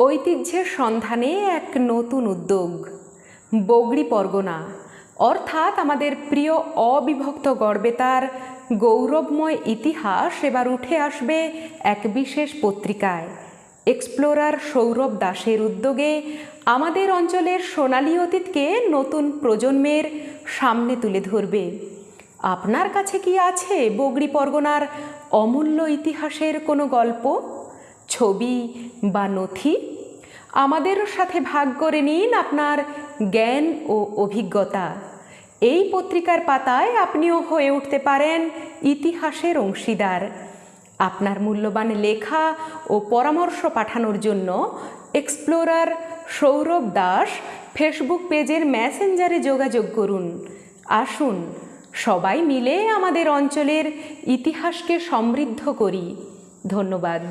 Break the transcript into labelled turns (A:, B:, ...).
A: ঐতিহ্যের সন্ধানে এক নতুন উদ্যোগ। বগড়ি পরগনা। অর্থাৎ আমাদের প্রিয় অবিভক্ত গড়বেতার গৌরবময় ইতিহাস এবার উঠে আসবে এক বিশেষ পত্রিকায়। এক্সপ্লোরার সৌরভ দাসের উদ্যোগে আমাদের অঞ্চলের সোনালী অতীতকে নতুন প্রজন্মের সামনে তুলে ধরবে। আপনার কাছে কি আছে বগড়ি পরগনার অমূল্য ইতিহাসের কোনো গল্প? ছবি বা নথি? আমাদেরও সাথে ভাগ করে নিন আপনার জ্ঞান ও অভিজ্ঞতা। এই পত্রিকার পাতায় আপনিও হয়ে উঠতে পারেন ইতিহাসের অংশীদার। আপনার মূল্যবান লেখা ও পরামর্শ পাঠানোর জন্য এক্সপ্লোরার সৌরভ দাস ফেসবুক পেজের মেসেঞ্জারে যোগাযোগ করুন। আসুন, সবাই মিলে আমাদের অঞ্চলের ইতিহাসকে সমৃদ্ধ করি। ধন্যবাদ।